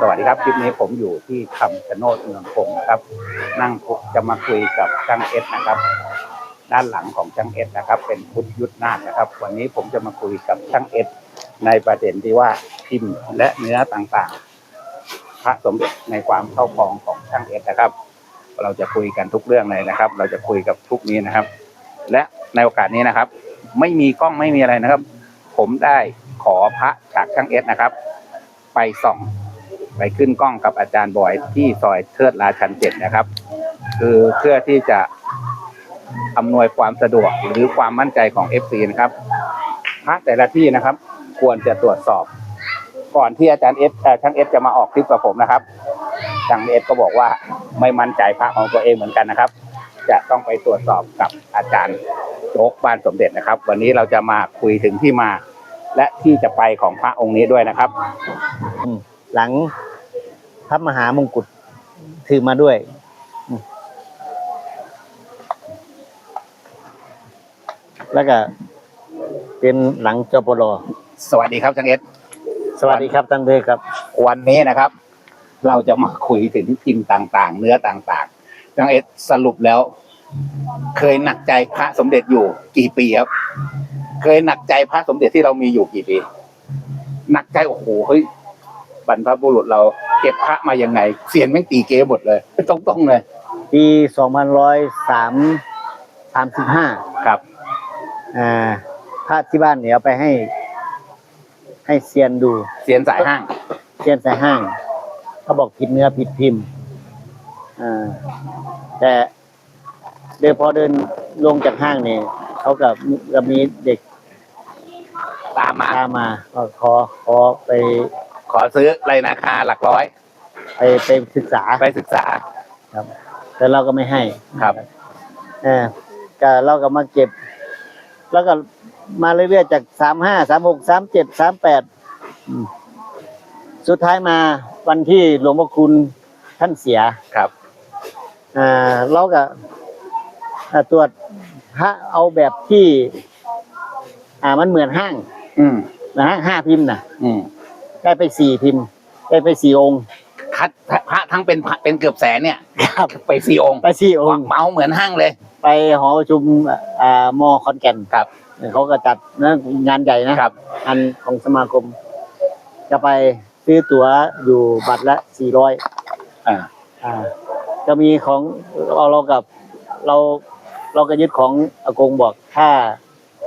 สวัสดีครับคลิปนี้ผมอยู่ที่คำชะโนดเมืองคงครับ นั่งจะมาคุยกับช่างเอสนะครับ ด้านหลังของช่างเอสนะครับ เป็นพุทธยุทธนาคนะครับ วันนี้ผมจะมาคุยกับช่างเอสในประเด็นที่ว่าพิมพ์และเนื้อต่างๆ พระสมเด็จในความเข้าครองของช่างเอสนะครับ เราจะคุยกันทุกเรื่องเลยนะครับ เราจะคุยกับทุกนี้นะครับ และในโอกาสนี้นะครับ ไม่มีกล้องไม่มีอะไรนะครับ ผมได้ขอพระจากช่างเอสนะครับ ไปส่อง ไปขึ้นกล้องกับอาจารย์บอยที่ซอยเทิดราชันเจ็ดนะครับ คือเพื่อที่จะอำนวยความสะดวกหรือความมั่นใจของ FC นะครับพระแต่ละที่นะครับ ควรจะตรวจสอบ ก่อนที่อาจารย์เอสเอ่อช่างเอสจะมาออกคลิปกับผมนะครับช่างเอสก็บอกว่าไม่มั่นใจพระของตัวเองเหมือนกันนะครับ จะต้องไปตรวจสอบกับอาจารย์โจ๊กบ้านสมเด็จนะครับ วันนี้เราจะมาคุยถึงที่มา และที่จะไปของพระองค์นี้ด้วยนะครับ หลัง พระมหามงกุฎถือมาด้วยอืมแล้วก็เป็นหลังจปรสวัสดีครับช่างเอสสวัสดีครับท่านเดชครับ วันนี้นะครับ เราจะมาคุยถึงพิมพ์ต่าง ๆ เนื้อต่างๆน้องเอสสรุปแล้ว เคยหนักใจพระสมเด็จอยู่กี่ปีครับ เคยหนักใจพระสมเด็จที่เรามีอยู่กี่ปีหนักใจโอ้โหเฮ้ย บรรพบุรุษเราเก็บพระมายังไงเสียนแม่งตีเก๋หมดเลยตรงๆเลย ปีสองพันร้อยสามสามสิบห้าครับอ่าพระที่บ้านเนี่ยเอาไปให้ ให้เซียนดูเสียนสายห้าง เซียนใส่ห้างเขาบอกผิดเนื้อผิดพิมพ์อ่าแต่เดินพอเดินลงจากห้างเนี่ยเขากับกับมีเด็กตามมา ตามมาก็ขอขอไป ขอซื้อไรราคาหลักร้อย ไปไปศึกษาไปศึกษาครับ แต่เราก็ไม่ให้ครับ เออก็เราก็มาเก็บ แล้วก็มาเรื่อยๆจากสามห้าสามหกสามเจ็ดสามแปดสุดท้ายมาวันที่หลวงพ่อคุณท่านเสียครับอ่าเราก็อ่าตรวจพระเอาแบบที่ อ่ามันเหมือนห้าง อืมนะฮะห้าพิมพ์นะอืม ได้ไปสี่พิมพ์ ได้ไปสี่องค์ คัดพระทั้งเป็นพระเป็นเกือบแสนเนี่ยครับไปสี่องค์ไปสี่องค์เมาเหมือนห้างเลย ไปหอประชุมอ่ามอคอนแก่นครับเขาก็จัดนะงานใหญ่นะครับอันของสมาคม จะไปซื้อตั๋วอยู่บัตรละสี่ร้อยอ่าอ่าจะมีของเราเรากับเราเราก็ยึดของอากงบอกถ้า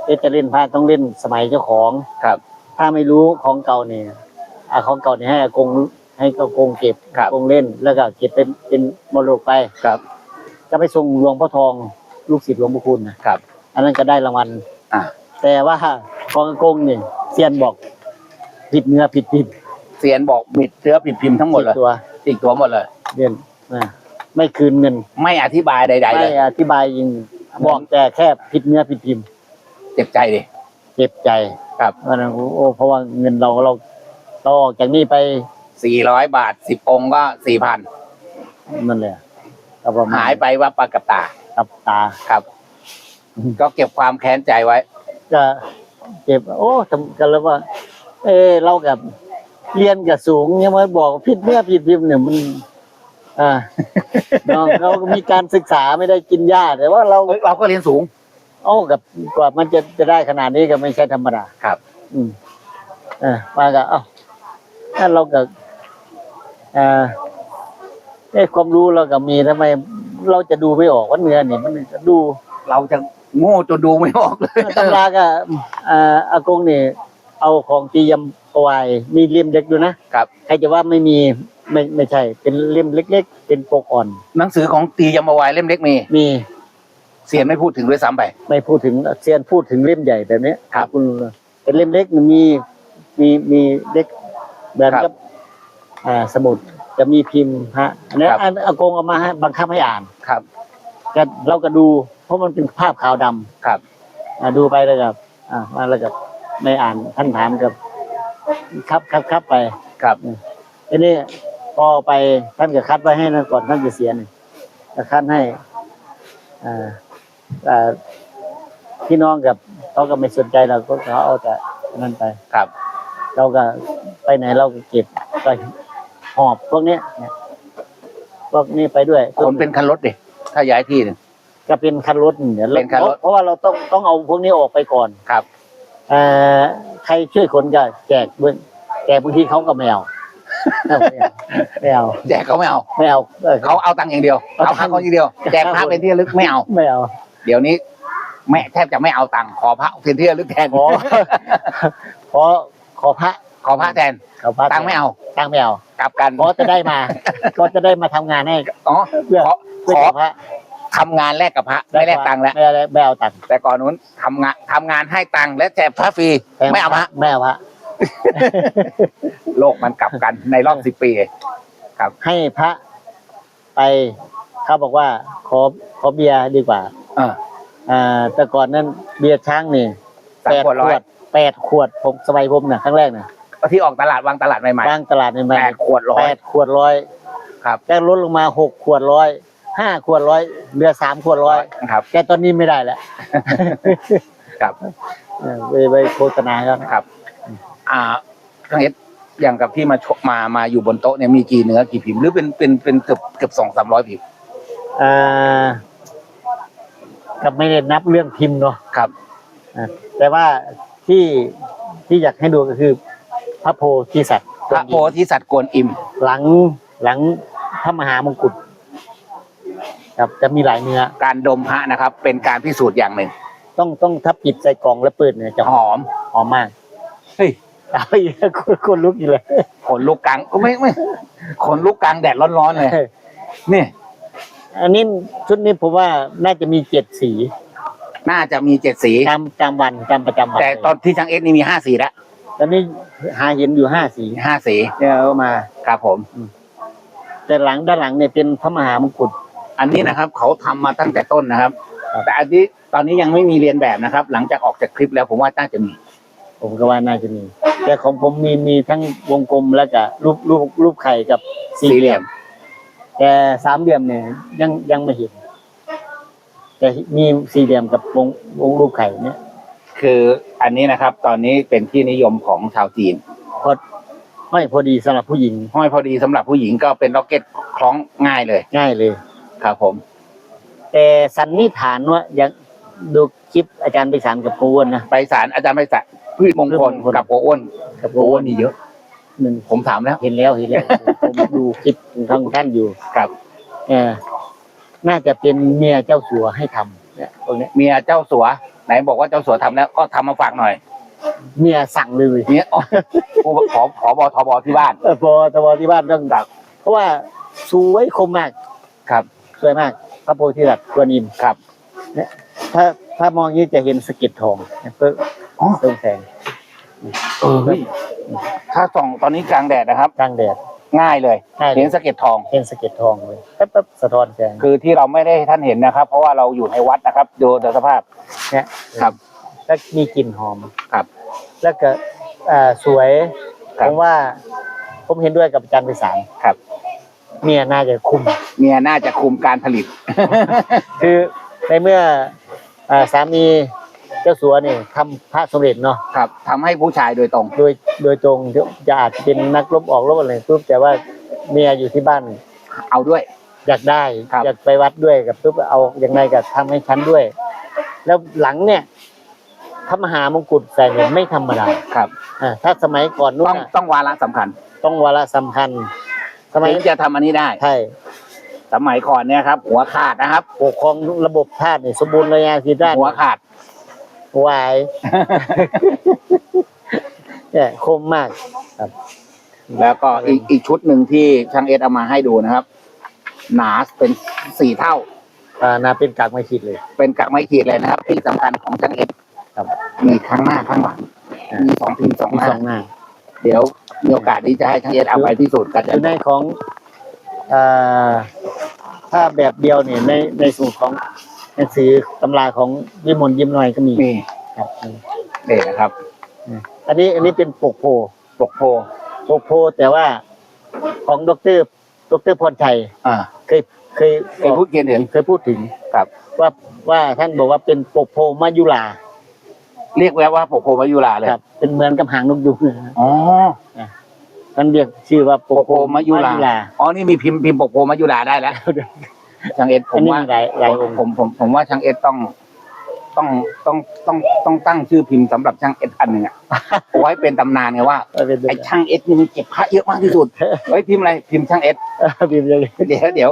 เอ๊ะจะเล่นพระต้องเล่นสมัยเจ้าของครับ ถ้าไม่รู้ของเก่าเนี่ย อ่าของเก่าเนี่ยให้อากงให้อากงเก็บครับอากงเล่นแล้วก็เก็บเป็นเป็นมรดกไป ครับจะไปส่งหลวงพ่อทองลูกศิษย์หลวงพ่อคุณนะครับ อันนั้นก็ได้รางวัลอ่าแต่ว่าของอากงเนี่ยเซียนบอกผิดเนื้อผิดผิดเสียนบอกบิดเชื้อปิดพิมพ์ทั้งหมดเลยผิตัวติดตัวหมดเลยเรียนนะไม่คืนเงินไม่อธิบายใด ๆ เลไม่ย อธิบายยิงบอกแต่แค่ผิดเนื้อผิดพิมพ์ เจ็บใจดิ เจ็บใจครับ เพราะฉะนั้นโอ้เพราะว่าเงินเราเรา เราออกจากนี่ไปสี่ร้อยบาทสิบองค์ก็สี่พันนั่นแหละก็ประมณหายไปว่าปลากับตากับตาครับ ก็เก็บความแค้นใจไว้ ก็เจ็บ โอ้ทำกันแล้วว่า เออเรากับเรียนกับสูงเนี่ยมาบอกผิดเนื้อผิดพิมพ์เนี่ยมันอ่าน้องเราก็มีการศึกษาไม่ได้กินยาแต่ว่าเราเอ้ยเราก็เรียนสูงโอ้กับกว่ามันจะจะได้ขนาดนี้ก็ไม่ใช่ธรรมดาครับ อืมเออมาก็เอ้า ถ้าเรากับเอ่อเอ้ความรู้เราก็มีทำไม เราจะดูไม่ออกว่าเนื้อเนี่ยมันดูเราจะโง่จนดูไม่ออกเลยตำราก็อ่าอากงเนี่ยเอาของตียำเอาไว้มีเล่มเล็กด้วยนะครับ ใครจะว่าไม่มีไม่ไม่ใช่ เป็นเล่มเล็ก ๆ เป็นปกอ่อน หนังสือของตียมวายเล่มเล็กมีมีเสียนไม่พูดถึงด้วยซ้ำไป ไม่พูดถึงเซียนพูดถึงเล่มใหญ่แบบนี้ครับคุณเป็นเล่มเล็กมันมีมีมีเล็ก แบบครับ กับอ่าสมุดจะมีพิมพ์ฮะอันนี้ครับ อันอากงเอามาให้บังคับให้อ่านครับก็เราก็ดู เพราะมันเป็นภาพขาวดำครับ อ่าดูไปแล้วกับอ่ามาแล้วกับไม่อ่านท่านถามกับ ครับครับครับไปครับ ทีนี้พอไปท่านก็คัดไว้ให้นะก่อนท่านจะเสียนี่ก็คัดให้อ่าอ่าพี่น้องกับเขาก็ไม่สนใจเราก็เขาเอาแต่นั่นไป ครับ เราก็ไปไหนเราก็เก็บไปหอบพวกเนี้ยเนี่ยพวกนี้ไปด้วยขนเป็นคันรถดิถ้าย้ายที่เนี่ย ก็เป็นคันรถเนี่ยเป็นคันรถ เพราะว่าเราต้องต้องเอาพวกนี้ออกไปก่อนครับ เอ่อใครช่วยขนก็แจกเบื้องแจกบางทีเขาก็ไม่เอาไม่เอาไม่เอาแจกเขาไม่เอาไม่เอาเออเขาเอาตังค์อย่างเดียวเอาเอาตัพระงค์เขาอย่างเดียวแจกพระเป็นที่ระลึกไม่เอา ไม่เอาเดี๋ยวนี้แม่แทบจะไม่เอาตังค์ขอพระเป็นที่ระลึกแทน ขอขอ ขอพระขอพระแทนขอพระตังค์ไม่เอาตังค์ไม่เอากลับกันเพราะจะได้มา ก็จะได้มาทำงานให้อ๋อเพื่อขอเพื่อขอพระทำงานแลกกับพระไม่แลกตังค์แล้ว ไม่เอาไม่เอาตังค์แต่ก่อนนู้นทำงานทำงานให้ตังค์และแจกพระฟรีไม่เอาพระไม่เอาพระ โลกมันกลับกันในรอบสิบปีให้พระไปเขาบอกว่าขอขอเบียร์ดีกว่า เออ อ่า แต่ก่อนนั้นเบียร์ช้างนี่สามแปดขวดขร้อวยด แปดขวดผมสบายผมเนี่ยครั้งแรกเนี่ยที่ออกตลาดวางตลาดใหม่บางตลาดในๆเมืองแปดขวดร้อแปยดขวดร้อยครับแกลดลงมาหกขวดร้อยห้าขวดร้อยเหลือสามขวดร้อยครับแกตอนนี้ไม่ได้แล้วครับเออไปไปโฆษณาครับครับ อ่าทั้งเอสอย่างกับที่มาชกมามาอยู่บนโต๊ะเนี่ยมีกี่เนื้อกี่พิมพ์หรือเป็นเป็นเป็นเกือบเกือบสองสามร้อยพิมพ์อ่ากับไม่ได้นับเรื่องพิมพ์เนาะครับอะแต่ว่า ที่ที่อยากให้ดูก็คือพระโพธิสัตว์พระโพธิสัตว์กวนอิม หลังหลังพระมหามงกุฎครับจะมีหลายเนื้อ การดมพระนะครับ เป็นการพิสูจน์อย่างหนึ่ง ต้องต้องทับปิดใส่กล่องแล้วเปิดเนี่ยจะหอมหอมมากเฮ้ยเอาอีกแล้วคนคนลุกอยู่เลยขนลุกกลางไม่ไม่ขนลุกกลางแดดร้อนๆเลยนี่อันนี้ชุดนี้ผมว่าน่าจะมีเจ็ดสี น่าจะมีเจ็ดสี ตามตามวันตามประจำวันแต่ตอนที่ช่างเอสนี่มีห้าสีแล้วตอนนี้หาเห็นอยู่ห้าสีห้าสีเนี่ยเอามา ครับผม แต่หลังด้านหลังเนี่ยเป็นพระมหามงกุฎอันนี้นะครับ เขาทำมาตั้งแต่ต้นนะครับครับ แต่อันนี้ตอนนี้ยังไม่มีเรียนแบบนะครับ หลังจากออกจากคลิปแล้วผมว่าน่าจะมีผมก็ว่าน่าจะมี แต่ของผมมีมีทั้งวงกลมแล้วก็รูปรูปรูปไข่กับสี่เหลี่ยม แต่สามเหลี่ยมเนี่ยยังยังไม่เห็น แต่มีสี่เหลี่ยมกับวงวงรูปไข่เนี่ย คืออันนี้นะครับ ตอนนี้เป็นที่นิยมของชาวจีน พอไม่พอดีสำหรับผู้หญิง ห้อยพอดีสำหรับผู้หญิงก็เป็นล็อกเก็ตคล้องง่ายเลยง่ายเลย ครับผม แต่สันนิษฐานว่าอย่างดูคลิปอาจารย์ไปสารกับโกวนนะ ไปศาลอาจารย์ไปศาลพืชมงคลพืชมงคล กับโออ้วนกับโกโอวอ้วนนนี่เยอะ หนึ่งผมถามแล้ว เห็นแล้วเห็นแล้ว ผมดูคลิปของท่านท่านอยู่ครับ เออ น่าจะเป็นเมียเจ้าสัวให้ทำเนี่ยตรงเนี้ยเมียเจ้าสัว ไหนบอกว่าเจ้าสัวทำแล้วก็ทำมาฝากหน่อยเมียสั่งเลยเมียอ๋อผู้ขอขอบอทบที่บ้านเออพอตะวที่บ้านต้องดัก เพราะว่าสวยคมมากครับสวยมาก พระโพธิสัตว์กวนอิมครับถ้าถ้ามองอย่างนี้จะเห็นสะเก็ดทองเพิ่มอ๋อเติมแสงเออเฮ้ยถ้าส่องตอนนี้กลางแดดนะครับ กลางแดด ง่ายเลยง่ายเลย เห็นสะเก็ดทองเห็นสะเก็ดทองเลยแป๊บแป๊บสะท้อนแสงคือที่เราไม่ได้ให้ท่านเห็นนะครับ เพราะว่าเราอยู่ในวัดนะครับ ดูดูสภาพ เนี่ยครับแล้วมีกลิ่นหอมครับแล้วก็อ่าสวยครัผบมว่า ผมเห็นด้วยกับอาจารย์ไปสารครับ เมียน่าจะคุม เมียน่าจะคุมการผลิต คือในเมื่ออ่าสามีเจ้าสัวเนี่ยทำพระสมเด็จเนาะครับทำให้ผู้ชายโดยตรง โดยโดยตรงจะอาจจะเป็นนักรบออกรบอะไรปุ๊บแต่ว่าเมียอยู่ที่บ้านเอาด้วย อยากได้ครับ อยากไปวัดด้วยกับปุ๊บเอาอย่างไรก็ทำให้ฉันด้วย แล้วหลังเนี่ยพระมหามงกุฎใส่เนี่ยไม่ธรรมดาครับอ่าถ้าสมัยก่อนนู้ต้อนงน่ะต้องวาระสำคัญต้องวาระสำคัญสมัยถึงจะทำอันนี้ได้ใช่สมัยก่อนเนี่ยครับ หัวขาดนะครับ ปกครองระบบชาติเนี่ยสมบูรณ์เลยงานสิด้านหัวขาด วายเนี่ยคมมากแล้วก็อีกอีกชุดหนึ่งที่ช่างเอสเอามาให้ดูนะครับ หนาเป็นสี่เท่า อ่านาเป็นกากไม่คิดเลย เป็นกะไม่ขีดเลยนะครับ ที่สำคัญของช่างเอสครับ มีข้างหน้าข้างหลังอ่ามีมีสองพิมพ์สองมีหน้าสองหน้าเดี๋ยวมีโอกาสที่จะให้ช่างเอสเอาไปพิสูจน์กันอยู่ในของอ่าถ้าแบบเดียวเนี่ยในในสูตรของ หนังสือตำราของวิมลยิ้มหน่อยก็มีมีครับนี่นะครับอันนี้อันนี้เป็นปกโพปกโพปกโพแต่ว่าของดรดรพรชัยอ่าเคยเคยเคยพูดเขียนถึงเคยพูดถึงครับ ว่าว่าท่านบอกว่าเป็นปกโพมายุลาเรียกแววว่าปกโพมายุราเลยครับ เป็นเหมือนกับหางนกยุงนะอ๋อเอท่านเรียกชื่อว่าโปโปโปมะยุราอ๋อนี่มีพิมพ์พิมพ์โปโปมะยุราได้แล้ว ช่างเอ็ดผอันมนี้ว่ามีหลายหลายองค์ผมผมผมว่าช่างเอ็ดต้องต้องต้องต้องต้องตั้งชื่อพิมพ์สำหรับช่างเอ็ดอันหนึ่งอะเอาไว้เป็นตำนานไงว่าเออเป็นไอ้ช่างเอ็ดนี่มันเก็บพระเยอะมากที่สุดเฮ้ยพิมพ์อะไรพิมพ์ช่างเอ็ดเออพิมพ์อย่างนี้เดี๋ยวเดี๋ยว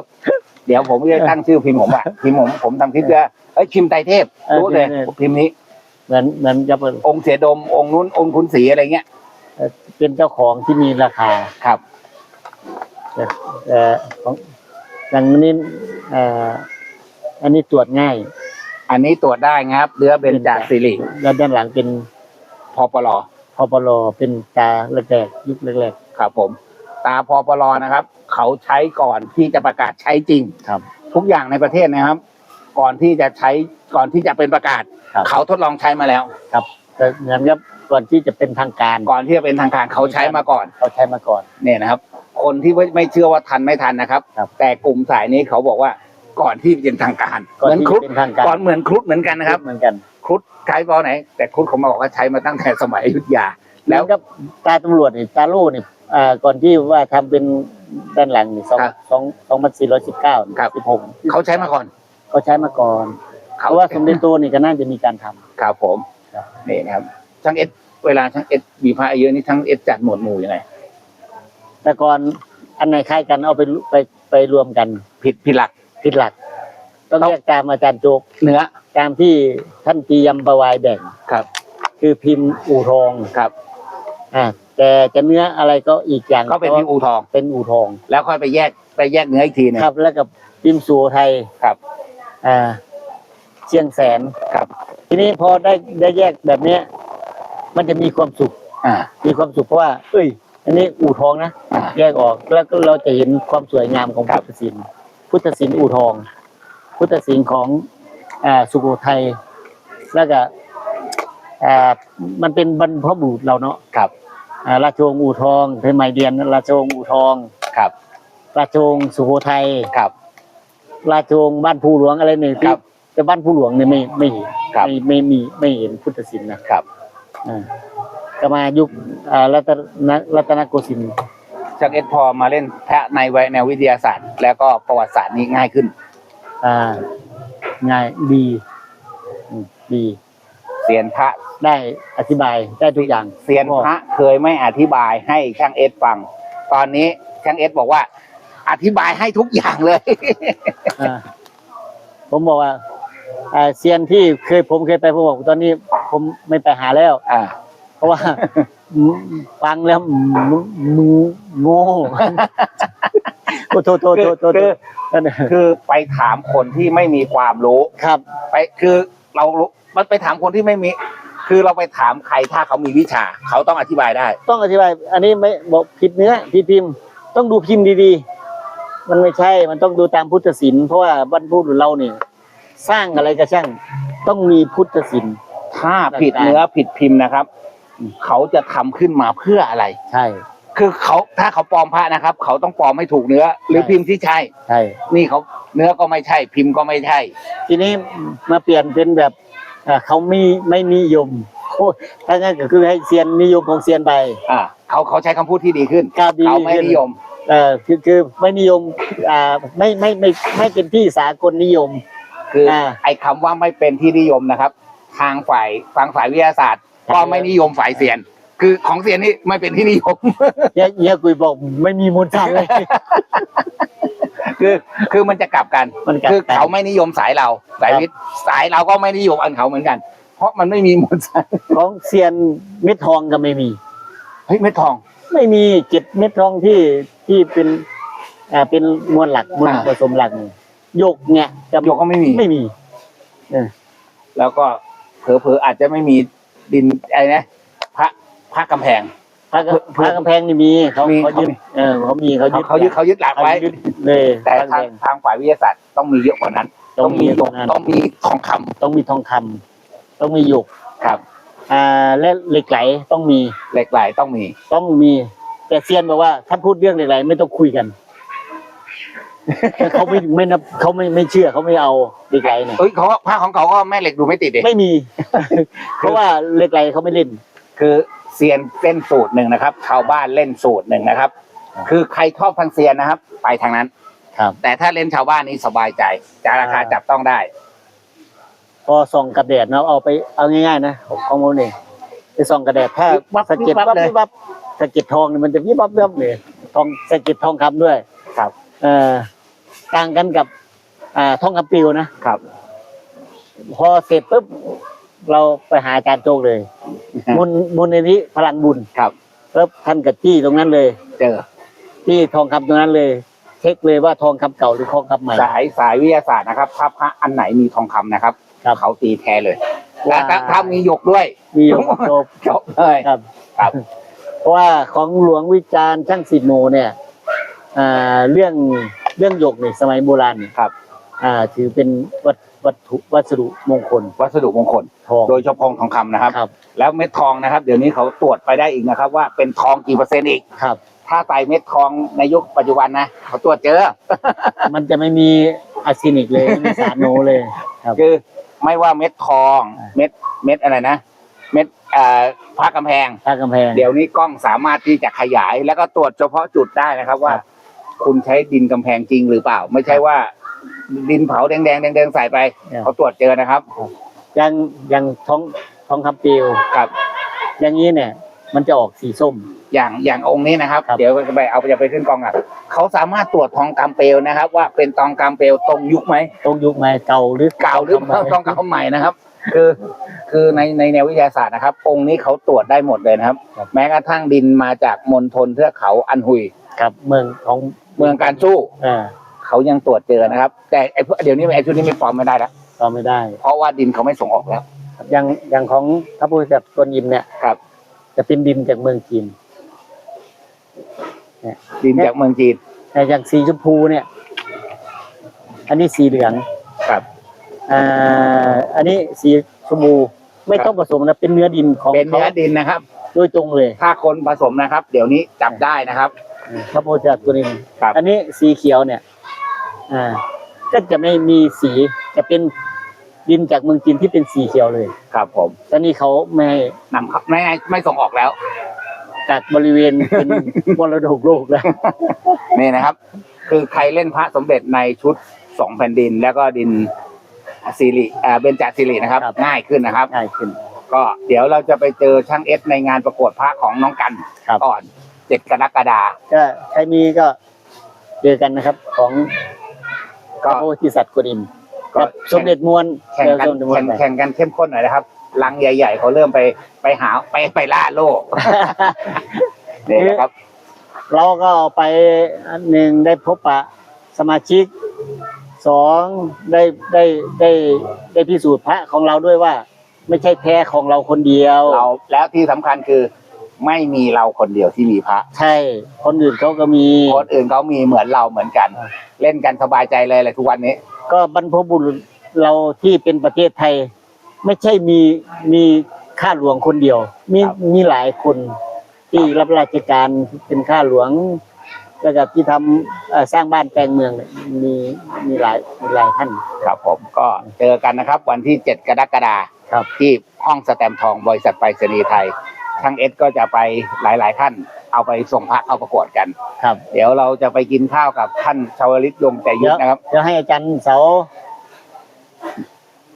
เดี๋ยวผมจะตั้งชื่อพิมพ์ผมอะพิมพ์ผมผมทำคลิปจะเอ้ยพิมพ์ไตรเทพเออรู้เลยพิมพ์เนี่ยพิมพ์นี้เหมือนเหมือนกับองค์เสียดมองค์นู้นองค์คุณศรีอะไรเงี้ยเป็นเจ้าของที่มีราคาครับเอ่อของอย่างนี้เอ่ออันนี้ตรวจง่าย อันนี้ตรวจได้ครับเนื้อเบญจสิริแล้วด้านหลังเป็นพอปลอพปลเป็นตาแรกๆยุคแรกครับ ผม ตาพอปลอนะครับ เขาใช้ก่อนที่จะประกาศใช้จริงๆครับ ทุกอย่างในประเทศนะครับ ก่อนที่จะใช้ก่อนที่จะเป็นประกาศครับเขาทดลองใช้มาแล้วครับแต่เหมือนกับก่อนที่จะเป็นทางการ ก่อนที่จะเป็นทางการเขาใช้มาก่อน เขาใช้มาก่อนเนี่ยนะครับ คนที่ไม่ไม่เชื่อว่าทันไม่ทันนะครับ ครับ แต่กลุ่มสายนี้เขาบอกว่าก่อนที่จะเป็นทางการก่อนเหมือนที่ครุฑจะเป็นทางการก่อนเหมือนครุฑเหมือนกันนะครับ เหมือนกันครุฑใช้ตอนไหน แต่ครุฑเขามาบอกว่าใช้มาตั้งแต่สมัยอยุธยา แล้แล้วว ก็ตาตำรวจนี่ตาโล่นี่อ่าก่อนที่ว่าทำเป็นด้านหลังนี่สองครับสองสองพันสี่ร้อยสิบเก้าครับ สิบหกเขาใช้มาก่อนเขาใช้มาก่อน เพราะว่าสมเด็จโตนี่ก็น่าจะมีการทำ ครับผมครับ นี่นะครับช่างเอสเวลาช่างเอสมีพระเยอะนี่ช่างเอสจัดหมวดหมู่ยังไง แต่ก่อนอันไหนคล้ายกันเอาไปไปไปรวมกันผิดผิดหลัก ผิดหลัก ต้องต้องแยกตามอาจารย์โจกเนื้อตามที่ท่านตียมประวายแบ่งครับ คือพิมพ์อู่ทองครับอ่าแต่จะเนื้ออะไรก็อีกอย่างก็เป็นพิมพ์อูทอง เป็นอู่ทอง แล้วค่อยไปแยกไปแยกเนื้ออีกทีหนึงครับ แล้วกับพิมพ์สุโขทัยครับอ่าเชียงแสนครับ ทีนี้พอได้ได้แยกแบบเนี้ย มันจะมีความสุข อ่า มีความสุขเพราะว่า เอ้ย อันนี้อู่ทองนะอ่า แยกออกแล้วก็เราจะเห็นความสวยงามของครัพุบ ทธศิลป์พุทธศิลป์อู่ทอง พุทธศิลป์ของอ่าสุโขทัยแล้วก็อ่ามันเป็นบรรพบุรุษเราเนาะครับอ่าราชวงศ์อู่ทองเทไมเดียนราชวงศ์อู่ทอง ครับราชวงศ์สุโขทัยครับ ราชวงศ์บ้านภูหลวงอะไรเนี่ยครับแต่บ้านภูหลวงเนี่ยไม่ไม่เห็นครับ ไม่ไม่มีไม่เห็นพุทธศิลป์นะครับ อ่า ก็มายุคอ่ารัตนรัตนโกสินทร์ช่างเอสพอมาเล่นแพะในแนววิทยาศาสตร์ แล้วก็ประวัติศาสตร์นี้ง่ายขึ้น อ่าง่ายดีอืมดีเซียนพระได้อธิบายได้ทุกอย่างเซียนพระเคยไม่อธิบายให้ช่างเอสฟัง ตอนนี้ช่างเอสบอกว่า อธิบายให้ทุกอย่างเลย อ่าผมบอกว่าอ่าเซียนที่เคยผมเคยไปผมบอกตอนนี้ผมไม่ไปหาแล้ว อ่า เพราะว่า ฟังแล้วมึงมึงโง่โอ้โทษโทษโทษโทษคือนั่นน่ะคือไปถามคนที่ไม่มีความรู้ครับ ไปคือเรารู้มันไปถามคนที่ไม่มี คือเราไปถามใครถ้าเขามีวิชา เขาต้องอธิบายได้ ต้องอธิบาย อันนี้ไม่บอกผิดเนื้อผิดพิมพ์ ต้องดูพิมพ์ดีๆ มันไม่ใช่ มันต้องดูตามพุทธศิลป์เพราะว่าบรรพบุรุษเราเนี่ยสร้างอะไรก็ช่าง ต้องมีพุทธศิลป์ถ้าผิดเนื้อผิดพิมพ์นะครับ เขาจะทำขึ้นมาเพื่ออะไร ใช่ คือเขาถ้าเขาปลอมพระนะครับ เขาต้องปลอมให้ถูกเนื้อ หรือใช่ พิมพ์ที่ใช่ ใช่ นี่เขาเนื้อก็ไม่ใช่ พิมพ์ก็ไม่ใช่ ทีนี้มาเปลี่ยนเป็นแบบอ่าเขาไม่ไม่นิยมโอ้ถ้างั้นก็คือให้เซียนนิยมของเซียนไปอ่าเขาเขาใช้คำพูดที่ดีขึ้นก้าวดีเขาไม่ขึ้นนิยม เออคือคือไม่นิยมอ่าไม่ไม่ไม่ไม่เป็นที่สากลนิยม คืออา ไอ้คำว่าไม่เป็นที่นิยมนะครับ ทางฝ่ายทางฝ่ายวิทยาศาสตร์ใช่ ก็ไม่นิยมฝ่ายเสียน คือของเสียนนี่ไม่เป็นที่นิยมเนี่ยเนี่ยกุยบอกไม่มีมูลค่าเลย คือคือมันจะกลับกันมันกลับคือกันเขาไม่นิยมสายเราสายวิทย์สายเราก็ไม่นิยมอันเขาเหมือนกัน เพราะมันไม่มีมูลสารของเซียนเม็ดทองก็ไม่มี เฮ้ยเม็ดทอง ไม่มีเจ็ดเม็ดทองที่ที่เป็นอ่าเป็นมวลหลักมวลอ่า ผสมหลักนี่ยกเนี่ยกับโยกก็ไม่มี ไม่มี แล้วก็เผลอๆอาจจะไม่มี ดินอะไรนะพระพระกำแพง พระกำพระกำแพงนี่มีเขามีเขายึดเขามี เออเขามีเขายึดเขายึดเขายึดหลักเขาไว้ ยึดเลยแต่พระกำทางแพงทางฝ่ายวิทยาศาสตร์ต้องมีเยอะกว่านั้น ต้องมีตรงนั้น ต้องมีทองคำต้องมีทองคำต้องมีหยกครับอ่าและเหล็กไหลต้องมีเหล็กไหลต้องมีต้องมี แต่เซียนบอกว่าถ้าพูดเรื่องเหล็กไหลไม่ต้องคุยกัน เขาไม่ไม่นับเขาไม่ไม่เชื่อเขาไม่เอาเหล็กไหลเนี่ยเอ้ยเขาพระของเขาก็แม่เหล็กดูไม่ติดเด็ไม่มี เพราะว่าเหล็กไหลเขาไม่เล่น คือเซียนเล่นสูตรหนึ่งนะครับ ชาวบ้านเล่นสูตรหนึ่งนะครับ คือใครชอบทางเซียนนะครับ ไปทางนั้นครับ แต่ถ้าเล่นชาวบ้านนี่สบายใจจะราคาอ่าจับต้องได้ พอส่องกระแดดเนาะเอาไปเอาง่ายๆนะของของมันเองไปส่องกระแดดถ้าวิบวับสะเก็ดวิบวัวับบเลย วิบวับสะเก็ดทองเนี่ยมันจะวิบวับวิบวับเลยทองสะเก็ดทองคำด้วย ครับ เอ่อ ต่างกันกับอ่าทองคำปลิวนะครับ พอเสร็จปุ๊บเราไปหาอาจารย์โจกเลยมูลมูลนิธิพลังบุญครับแล้วท่านกับจี้ตรงนั้นเลย เจอที่ทองคำตรงนั้นเลย เช็คเลยว่าทองคำเก่าหรือทองคำใหม่ สายสายวิทยาศาสตร์นะครับถ้าพระอันไหนมีทองคำนะครับครับ เขาตีแท้เลยและว้าถ้าถ้ามีหยกด้วยมีอยู่จบจบเลยครับ ครับ เพราะว่าของหลวงวิจารณ์ช่างสิทธิ์โมเนี่ยอ่าเรื่อง เรื่องหยกเนี่ยสมัยโบราณเนี่ยครับ อ่า ถือเป็นวัตวัตถุวัสดุมงคล วัสดุมงคล ทองโดยเฉพาะทองคำนะครับ ครับแล้วเม็ดทองนะครับ เดี๋ยวนี้เขาตรวจไปได้อีกนะครับ ว่าเป็นทองกี่เปอร์เซ็นต์อีก ครับ ถ้าใส่เม็ดทองในยุคปัจจุบันนะเขาตรวจเจอ มันจะไม่มีอาร์เซนิกเลยไม่มีสารโนเลยครับ คือไม่ว่าเม็ดทองอ่า เม็ดเม็ดอะไรนะ เม็ดเอ่อผ้ากำแพงท่ากำแพง เดี๋ยวนี้กล้องสามารถที่จะขยายแล้วก็ตรวจเฉพาะจุดได้นะครับว่า ครับ คุณใช้ดินกำแพงจริงหรือเปล่า ไม่ใช่ว่า ดินเผาแดงแดงแดงแดงๆใส่ไปเนี่ยเขาตรวจเจอนะครับยังยังทองทองคำปลิวครับ อย่างนี้เนี่ย มันจะออกสีส้ม อย่างอย่างองค์นี้นะครับ ครับ เดี๋ยวจะไปเอาจะไปขึ้นกล้องอะเขาสามารถตรวจทองคำเปลวนะครับ ว่าเป็นทองคำเปลวตรงยุคไหม ตรงยุคไหมเก่าหรือเก่าหรือทำไมทองคำใหม่นะครับ คือคือในในแนววิทยาศาสตร์นะครับ องค์นี้เขาตรวจได้หมดเลยนะครับ แม้กระทั่งดินมาจากมณฑลเทือกเขาอันหุย ครับ เมืองของ เมืองการสู้อ่าเขายังตรวจเจอนะครับ แต่ไอ้พวกเดี๋ยวนี้ไอ้ชุดนี้ไม่ปลอมไม่ได้แล้วก็ไม่ได้ เพราะว่าดินเขาไม่ส่งออกแล้ว อย่างอย่างของพระพุทธเจ้าตนยิมเนี่ยครับ จะเป็นดินจากเมืองจีนดินจากเมืองจีนแต่อย่างสีชมพูเนี่ย อันนี้สีเหลืองครับ อ่าอันนี้สีชมพูไม่ต้องผสมนะเป็นเนื้อดินของเป็นเขาเนื้อดินนะครับ โดยตรงเลย ถ้าคนผสมนะครับ เดี๋ยวนี้จับได้นะครับ พระพุทธเจ้าตัวนี้ครับ อันนี้สีเขียวเนี่ย อ่า ก็จะไม่มีสีจะเป็นดินจากเมืองจีนที่เป็นสีเขียวเลยครับผมตอนนี้เขาไม่ให้นำเข้าไม่ไม่ส่งออกแล้วจัดบริเวณเป็นมรดกโลกแล้ว นี่นะครับ คือใครเล่นพระสมเด็จในชุดสองแผ่นดิน แล้วก็ดินสิริอ่าเบญจสิรินะครับ ครับ ง่ายขึ้นนะครับ ง่ายขึ้น ก็เดี๋ยวเราจะไปเจอช่างเอสในงานประกวดพระของน้องกันครับ ก่อน เจ็ดกรกฎาคมก็ใครมีก็เจอกันนะครับ ของพก็ระโพธิสัตว์กุดิมก็กับสมเด็จมวลแข่งกันสมเด็จมวลแข่งไปแข่งกันเข้มข้นหน่อยนะครับลังใหญ่ ๆ เขาเริ่มไปไปหาไปไปล่าโลกนี่นะครับ เราก็เอาไปอันหนึ่งได้พบปะสมาชิกสองได้ได้ได้ได้พิสูจน์พระของเราด้วยว่า ไม่ใช่แท้ของเราคนเดียวเราแล้วที่สำคัญคือ ไม่มีเราคนเดียวที่มีพระ ใช่ คนอื่นเขาก็มี คนอื่นเขามีเหมือนเราเหมือนกันอ่าเล่นกันสบายใจเลยเลยทุกวันนี้ ก็บรรพบุรุษเราที่เป็นประเทศไทย ไม่ใช่มีมีข้าหลวงคนเดียว มีครับมีหลายคนที่รับราชการเป็นข้าหลวงแล้วก็ที่ทำเอ่อสร้างบ้านแปลงเมืองเนี่ยมีมีหลายมีหลายท่านครับผมก็เจอกันนะครับ วันที่ 7 กรกฎาคมครับที่ห้องสแตมป์ทองบริษัทไปรษณีย์ไทย ทั้งเอสก็จะไปหลาย ๆ ท่านเอาไปส่งพระเข้าประกวดกัน ครับ เดี๋ยวเราจะไปกินข้าวกับท่านชาวลิตยงใจยุทเดี๋ยธวนะครับ เดี๋ยวให้อาจารย์เสา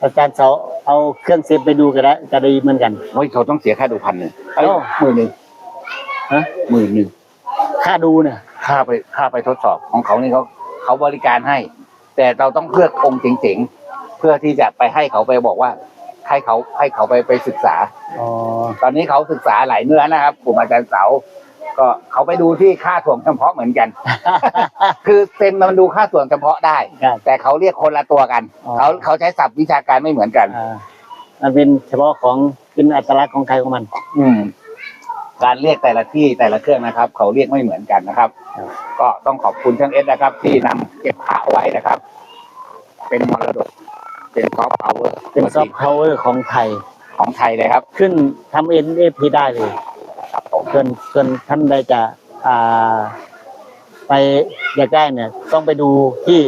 อาจารย์เสาเอาเครื่องเซฟไปดูกันแล้วจะดีเหมือนกันเฮ้ยเขาต้องเสียค่าดูพันหนึ่งเอ้ยโอ้หมื่นหนึ่งฮะหมื่นหนึ่งค่าดูเนี่ยค่าไปค่าไปทดสอบของเขานี่เขาเขาบริการให้ แต่เราต้องเลือกองค์เจ๋งๆเพื่อที่จะไปให้เขาไปบอกว่า ให้เขาให้เขาไปไปศึกษา อ๋อ ตอนนี้เขาศึกษาหลายเนื้อนะครับกลุ่มอาจารย์เสา ก็เขาไปดูที่ค่าส่วนเฉพาะเหมือนกัน คือเซ็นมันดูค่าส่วนเฉพาะได้ ครับแต่เขาเรียกคนละตัวกันอ๋อ เขาเขาใช้ศัพท์วิชาการไม่เหมือนกัน อ่ามันเป็นเฉพาะของเป็นอัตลักษณ์ของใครของมัน อืม การเรียกแต่ละที่แต่ละเครื่องนะครับ เขาเรียกไม่เหมือนกันนะครับ ครับ ก็ต้องขอบคุณช่างเอสนะครับ ที่นำเก็บพระไว้นะครับ เป็นมรดก เป็นซอฟต์พาวเวอร์เป็นซอฟต์พาวเวอร์ของไทยของไทยเลยครับ ขึ้นทำเอ็นเอพีได้เลยครับผมส่วนส่วนท่านใดจะอ่าไปอยากได้เนี่ย ต้องไปดูที่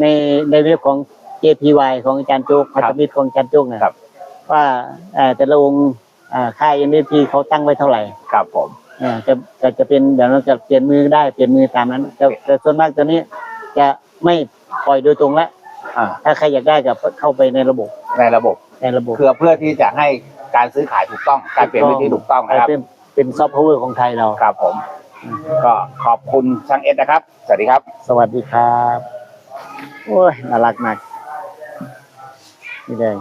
ในในเว็บของ JPY ของอาจารย์โจ๊กพัฒมิตรของอาจารย์โจ๊กนะครับ ว่าเอ่อแต่ละองค์อ่าค่า NFT เขาตั้งไว้เท่าไหร่ ครับผมอ่าจะจะจะเป็นเดี๋ยวเราจะเปลี่ยนมือได้เปลี่ยนมือตามนั้นแต่แต่ส่วนมากตัวนี้จะไม่ปล่อยโดยตรงแล้ว อ่าถ้าใครอยากได้กับเข้าไปในระบบในระบบในระบบ เพื่อเพื่อที่จะให้การซื้อขายถูกต้อง การเปลี่ยนวิธีถูกต้องนะครับเป็นเป็นซอฟต์พาวเวอร์ของไทยเราครับผม ก็ขอบคุณช่างเอสนะครับ สวัสดีครับ สวัสดีครับ โอ้ยน่ารักมากนี่เลย